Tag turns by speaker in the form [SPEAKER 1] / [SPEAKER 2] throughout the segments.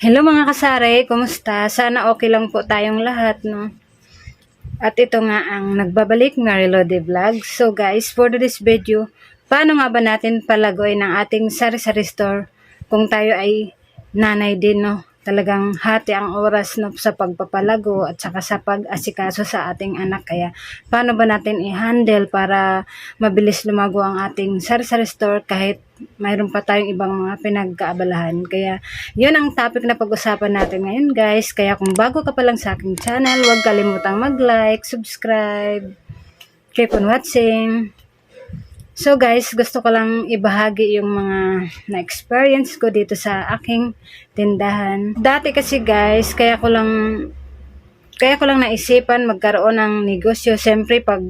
[SPEAKER 1] Hello mga kasare, kumusta? Sana okay lang po tayong lahat, no? At ito nga ang nagbabalik Marilo de Vlog. So guys, for this video, paano nga ba natin palagoy ng ating sari-sari store kung tayo ay nanay din, no? Talagang hati ang oras no, sa pagpapalago at saka sa pag-asikaso sa ating anak. Kaya paano ba natin i-handle para mabilis lumago ang ating sari-sari store kahit mayroon pa tayong ibang mga pinagkaabalahan. Kaya yun ang topic na pag-usapan natin ngayon guys. Kaya kung bago ka pa lang sa aking channel, huwag kalimutang mag-like, subscribe, keep on watching. So guys, gusto ko lang ibahagi yung mga na-experience ko dito sa aking tindahan. Dati kasi guys, kaya ko lang kaya ko lang naisipan magkaroon ng negosyo. Siyempre pag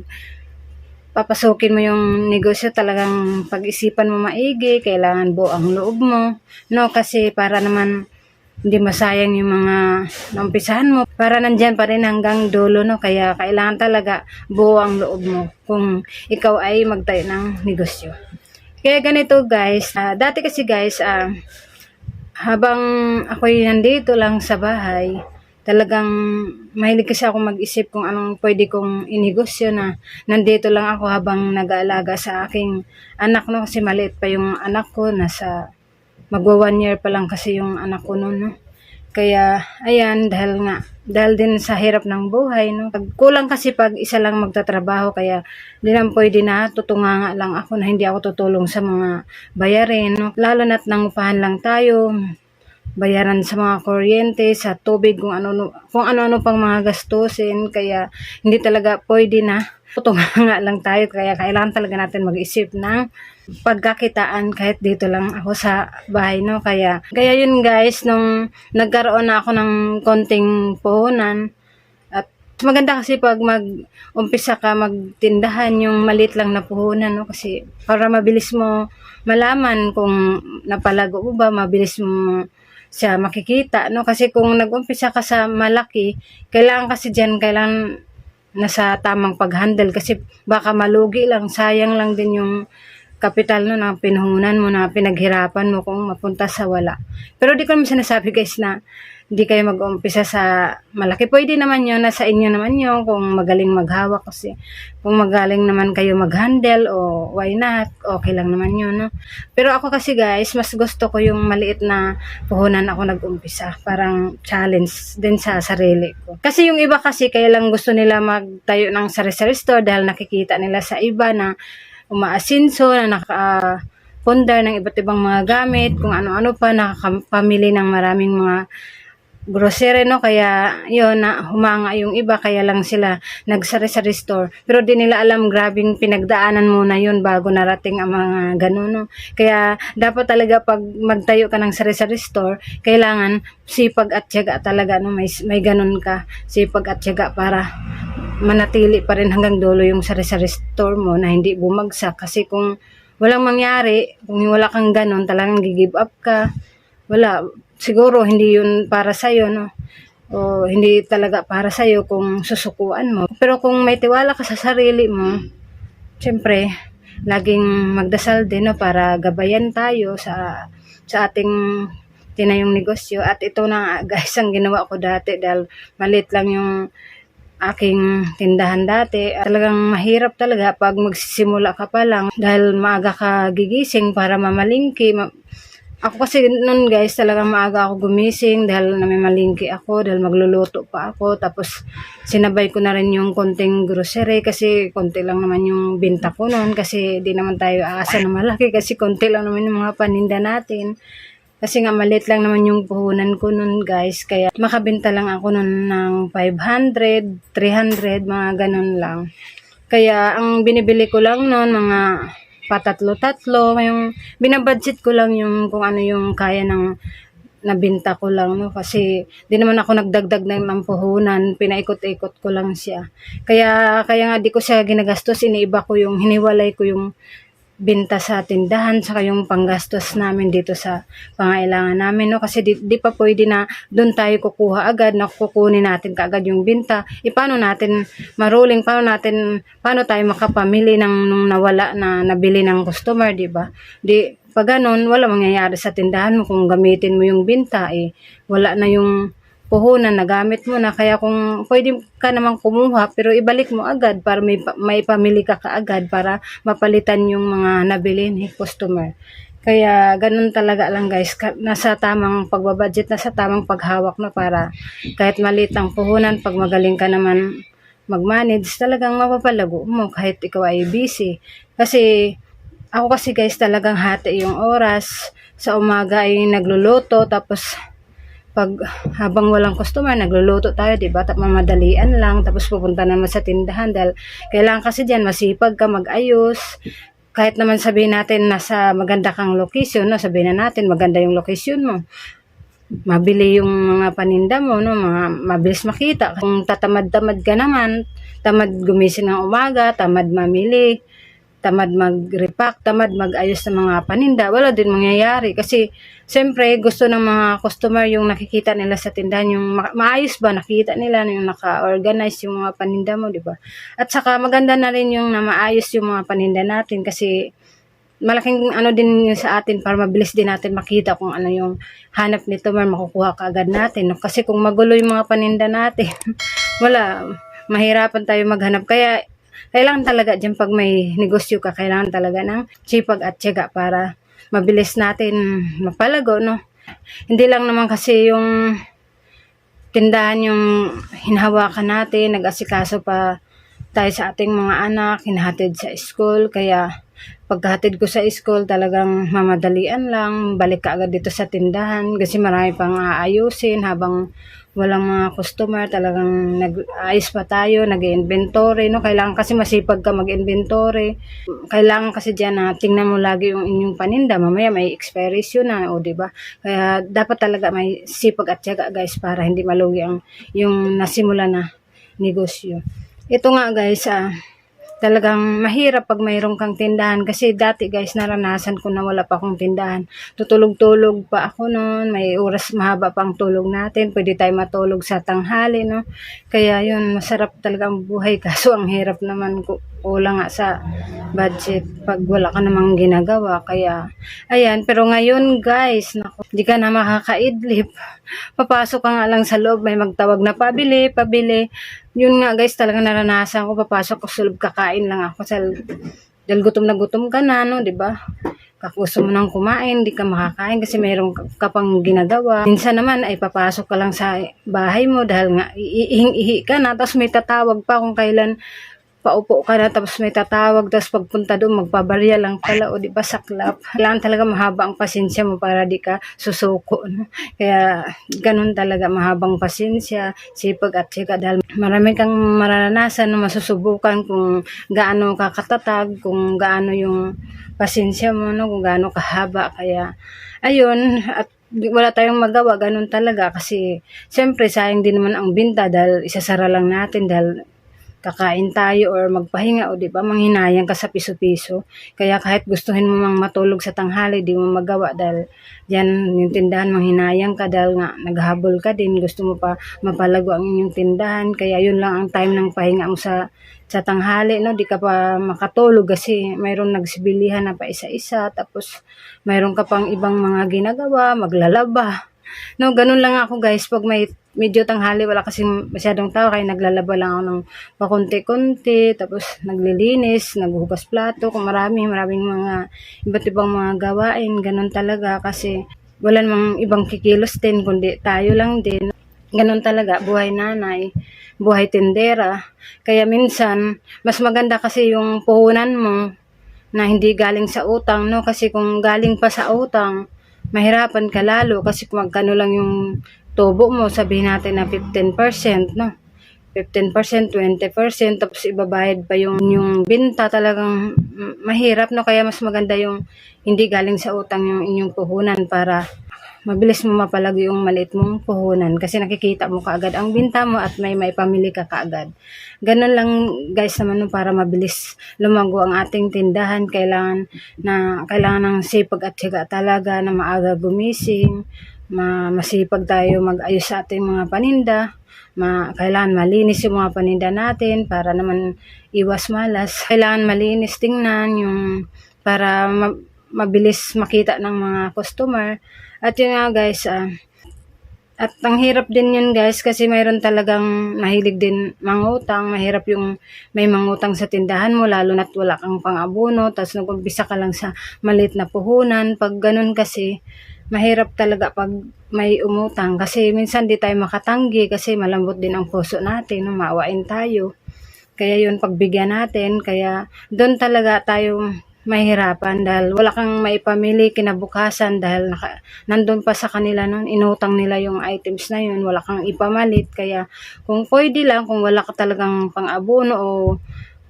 [SPEAKER 1] papasukin mo yung negosyo talagang pag-isipan mo maigi, kailangan buo ang loob mo. No, kasi para naman hindi masayang yung mga naumpisahan mo. Para nandyan pa rin hanggang dulo, no? Kaya kailangan talaga buo ang loob mo kung ikaw ay magtayo ng negosyo. Kaya ganito guys, ah, dati kasi guys, ah, habang ako'y nandito lang sa bahay, talagang mahilig kasi ako mag-isip kung anong pwede kong inegosyo na nandito lang ako habang nag-aalaga sa aking anak no? Kasi maliit pa yung anak ko nasa magwa one year pa lang kasi yung anak ko noon no? Kaya ayan dahil nga dahil din sa hirap ng buhay no? Pag kulang kasi pag isa lang magtatrabaho kaya di lang pwede na tutunganga lang ako na hindi ako tutulong sa mga bayarin no? Lalo na't nangupahan lang tayo bayaran sa mga kuryente, sa tubig, kung ano kung ano-ano pang mga gastusin. Kaya hindi talaga pwede na. Tutunganga lang tayo. Kaya kailangan talaga natin mag-isip ng pagkakitaan kahit dito lang ako sa bahay no? Kaya kaya yun guys nung nagkaroon na ako ng konting puhunan. At maganda kasi pag mag umpisa ka magtindahan yung maliit lang na puhunan no? Kasi para mabilis mo malaman kung napalago ba mabilis mo siya makikita no? Kasi kung nag-umpisa ka sa malaki kailangan kasi diyan kailangan nasa tamang pag-handle kasi baka malugi lang sayang lang din yung kapital no na pinuhunan mo na pinaghirapan mo kung mapunta sa wala. Pero di ko naman sinasabi guys na hindi kayo mag-umpisa sa malaki. Pwede naman yun, nasa inyo naman yun kung magaling maghawak kasi kung magaling naman kayo mag-handle o why not, okay lang naman yun. No? Pero ako kasi guys, mas gusto ko yung maliit na puhunan ako nag-umpisa. Parang challenge din sa sarili ko. Kasi yung iba kasi kaya lang gusto nila magtayo ng sari-sari store dahil nakikita nila sa iba na umaasinso, na naka pundar ng iba't ibang mga gamit, kung ano-ano pa, nakapamili ng maraming mga grocery no? Kaya yun na humanga yung iba kaya lang sila nagsari-sari store pero di nila alam grabing pinagdaanan muna yun bago narating ang mga ganun no? Kaya dapat talaga pag magtayo ka ng sari-sari store kailangan sipag at tiyaga talaga no? May may ganun ka. Sipag at tiyaga para manatili pa rin hanggang dulo yung sari-sari store mo na hindi bumagsak. Kasi kung walang mangyari kung wala kang ganun talagang gigive up ka wala siguro hindi yun para sa no o hindi talaga para sa kung susukuan mo pero kung may tiwala ka sa sarili mo syempre laging magdasal din no para gabayan tayo sa sa ating tinayong negosyo at ito na guys ang ginawa ko dati dahil malit lang yung aking tindahan dati. Talagang mahirap talaga pag magsisimula ka pa lang dahil maaga ka gigising para mamalingki. Ma- ako kasi noon guys, talagang maaga ako gumising dahil namimalingki ako, dahil magluluto pa ako. Tapos sinabay ko na rin yung konting grocery kasi konti lang naman yung binta ko noon kasi di naman tayo aasa na malaki kasi konti lang naman yung mga paninda natin. Kasi nga maliit lang naman yung puhunan ko nun guys. Kaya makabenta lang ako nun ng 500, 300, mga ganun lang. Kaya ang binibili ko lang nun mga patatlo-tatlo. Yung binabudget ko lang yung kung ano yung kaya ng nabinta ko lang no? Kasi di naman ako nagdagdag ng ng puhunan pinaikot-ikot ko lang siya. Kaya kaya nga di ko siya ginagastos. Iniiba ko yung hiniwalay ko yung binta sa tindahan saka yung panggastos namin dito sa pangailangan namin no? Kasi di, di pa pwede na doon tayo kukuha agad na kukunin natin kaagad yung binta. E paano natin maruling? Paano natin paano tayo makapamili ng nung nawala na nabili ng customer di ba? Di pag ganun wala mangyayari sa tindahan mo kung gamitin mo yung binta eh wala na yung puhunan na gamit mo na kaya kung pwede ka namang kumuha pero ibalik mo agad para may, may pamili ka kaagad para mapalitan yung mga nabili ni customer. Kaya ganun talaga lang guys, nasa tamang pagbabudget, nasa tamang paghawak na para kahit maliit ang puhunan, pag magaling ka naman mag-manage, talagang mapapalago mo kahit ikaw ay busy. Kasi ako kasi guys talagang hati yung oras. Sa umaga ay nagluluto tapos pag habang walang customer, nagluluto tayo, di ba? Tap mamadalian lang, tapos pupunta naman sa tindahan dahil kailangan kasi diyan masipag ka mag-ayos. Kahit naman sabihin natin nasa maganda kang location, no? sabihin na natin maganda yung location mo. Mabili yung mga paninda mo, no? mga mabilis makita. Kung tatamad-tamad ka naman, tamad gumising ng umaga, tamad mamili, tamad mag-repack, tamad mag-ayos ng mga paninda, wala din mangyayari. Kasi, siyempre, gusto ng mga customer yung nakikita nila sa tindahan, yung ma- maayos ba, nakikita nila, yung naka-organize yung mga paninda mo, di ba? At saka, maganda na rin yung na maayos yung mga paninda natin kasi, malaking ano din yun sa atin para mabilis din natin makita kung ano yung hanap nito mar makukuha kaagad natin. No? Kasi kung magulo yung mga paninda natin, wala, mahirapan tayo maghanap. Kaya, kailangan talaga dyan pag may negosyo ka, kailangan talaga ng sipag at tiyaga para mabilis natin mapalago, no? Hindi lang naman kasi yung tindahan yung hinahawakan natin, nag-asikaso pa tayo sa ating mga anak, hinahatid sa school, kaya pagkahatid ko sa school, talagang mamadalian lang, balik ka agad dito sa tindahan, kasi marami pang aayusin habang walang mga customer, talagang nag-ayos pa tayo, nag-inventory, no? Kailangan kasi masipag ka mag-inventory. Kailangan kasi diyan na tingnan mo lagi yung inyong paninda, mamaya may expiration na, o di ba? Kaya dapat talaga may sipag at tiyaga guys para hindi malugi ang yung nasimula na negosyo. Ito nga guys, ah, talagang mahirap pag mayroon kang tindahan. Kasi dati guys naranasan ko na wala pa akong tindahan. Tutulog-tulog pa ako noon. May oras mahaba pang tulog natin. Pwede tayo matulog sa tanghali no? Kaya yun masarap talaga ang buhay. Kaso ang hirap naman ko kulang nga sa budget pag wala ka namang ginagawa kaya ayan. Pero ngayon guys naku, di ka na makakaidlip. Papasok ka nga lang sa loob may magtawag na pabili pabili. Yun nga guys talaga naranasan ko papasok ko sa loob kakain lang ako sa dahil gutom na gutom ka na no ba? Kakusto mo nang kumain, di ka makakain kasi mayroon ka pang ginagawa. Minsan naman ay papasok ka lang sa bahay mo dahil nga iihing-ihi ka na tapos may tatawag pa kung kailan paupo ka na tapos may tatawag tapos pagpunta doon magpabarya lang pala. O di ba saklap? Kailangan talaga mahaba ang pasensya mo para di ka susuko no? kaya ganun talaga mahabang pasensya sipag at sika. Dahil marami kang mararanasan na masusubukan kung gaano ka katatag kung gaano yung pasensya mo no? Kung gaano kahaba. Kaya ayun at wala tayong magawa, ganun talaga. Kasi siyempre sayang din naman ang binta dahil isasara lang natin dahil kakain tayo or magpahinga o di ba manghinayang ka sa piso-piso. Kaya kahit gustuhin mo mang matulog sa tanghali di mo magawa dahil diyan yung tindahan manghinayang ka dahil nga naghahabol ka din gusto mo pa mapalago ang inyong tindahan. Kaya yun lang ang time ng pahinga mo sa sa tanghali no? Di ka pa makatulog kasi mayroong nagsibilihan na pa isa-isa tapos mayroon ka pang ibang mga ginagawa maglalaba. No, ganun lang ako guys. Pag may medyo tanghali, wala kasi masyadong tao. Kaya naglalaba lang ako ng pakunti-kunti. Tapos naglilinis, naghugas plato. Kung marami, maraming mga iba't ibang mga gawain. Ganun talaga kasi wala namang ibang kikilos din, kundi tayo lang din. Ganun talaga, buhay nanay, buhay tindera. Kaya minsan, mas maganda kasi yung puhunan mo na hindi galing sa utang, no? Kasi kung galing pa sa utang, mahirapan ka lalo kasi kung magkano lang yung tubo mo, sabihin natin na 15%, no? 15%, 20%, tapos ibabayad pa yung, yung binta talagang mahirap, no? Kaya mas maganda yung hindi galing sa utang yung inyong puhunan para mabilis mo mapalago yung maliit mong puhunan kasi nakikita mo kaagad ang binta mo at may may pamili ka kaagad. Ganun lang guys naman no, para mabilis lumago ang ating tindahan. Kailangan na kailangan ng sipag at tiyaga talaga na maaga gumising, ma masipag tayo mag-ayos sa ating mga paninda. Ma, kailangan malinis yung mga paninda natin para naman iwas malas. Kailangan malinis tingnan yung para ma- mabilis makita ng mga customer. At yun nga guys, ah, at ang hirap din yun guys kasi mayroon talagang mahilig din mangutang. Mahirap yung may mangutang sa tindahan mo lalo na't wala kang pang-abono tapos nag-umpisa ka lang sa maliit na puhunan. Pag ganun kasi mahirap talaga pag may umutang kasi minsan di tayo makatanggi kasi malambot din ang puso natin, no? maawain tayo. Kaya yun pagbigyan natin, kaya doon talaga tayo mahirapan dahil wala kang maipamili kinabukasan dahil naka, nandun pa sa kanila nun, inutang nila yung items na yun, wala kang ipamalit. Kaya kung pwede lang, kung wala ka talagang pang-abono o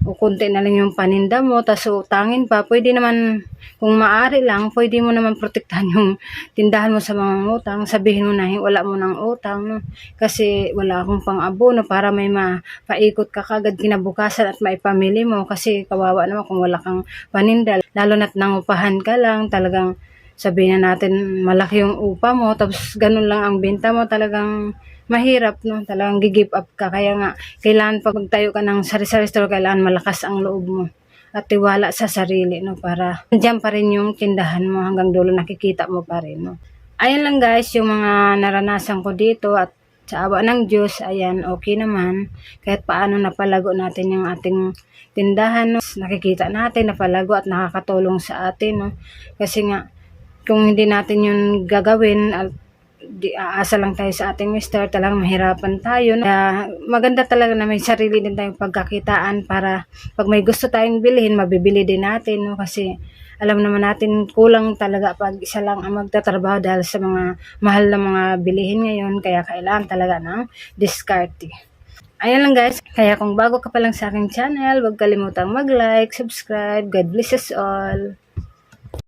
[SPEAKER 1] o konti na lang yung paninda mo, tas utangin pa, pwede naman, kung maaari lang, pwede mo naman protektahan yung tindahan mo sa mga utang. Sabihin mo na wala mo ng utang, no? kasi wala akong pang-abono para may mapaikot ka kagad kinabukasan at maipamili mo kasi kawawa naman kung wala kang paninda. Lalo na't nangupahan ka lang, talagang sabihin na natin malaki yung upa mo, tapos ganun lang ang benta mo, talagang mahirap, no? Talagang give up ka. Kaya nga, kailangan pag magtayo ka ng sari-sari store, kailangan malakas ang loob mo at tiwala sa sarili, no? Para nandiyan pa rin yung tindahan mo hanggang dulo nakikita mo pa rin, no? Ayun lang guys, yung mga naranasan ko dito at sa awa ng Diyos, ayan, okay naman. Kahit paano napalago natin yung ating tindahan, no? nakikita natin, napalago at nakakatulong sa atin. No? Kasi nga, kung hindi natin yun gagawin, di aasa lang tayo sa ating mister, talagang mahirapan tayo. Kaya maganda talaga na may sarili din tayong pagkakitaan para pag may gusto tayong bilhin, mabibili din natin. No? Kasi alam naman natin kulang talaga pag isa lang ang magtatrabaho dahil sa mga mahal na mga bilihin ngayon. Kaya kailangan talaga ng diskarte. Ayan lang guys. Kaya kung bago ka pa lang sa aking channel, huwag kalimutang mag-like, subscribe. God bless us all.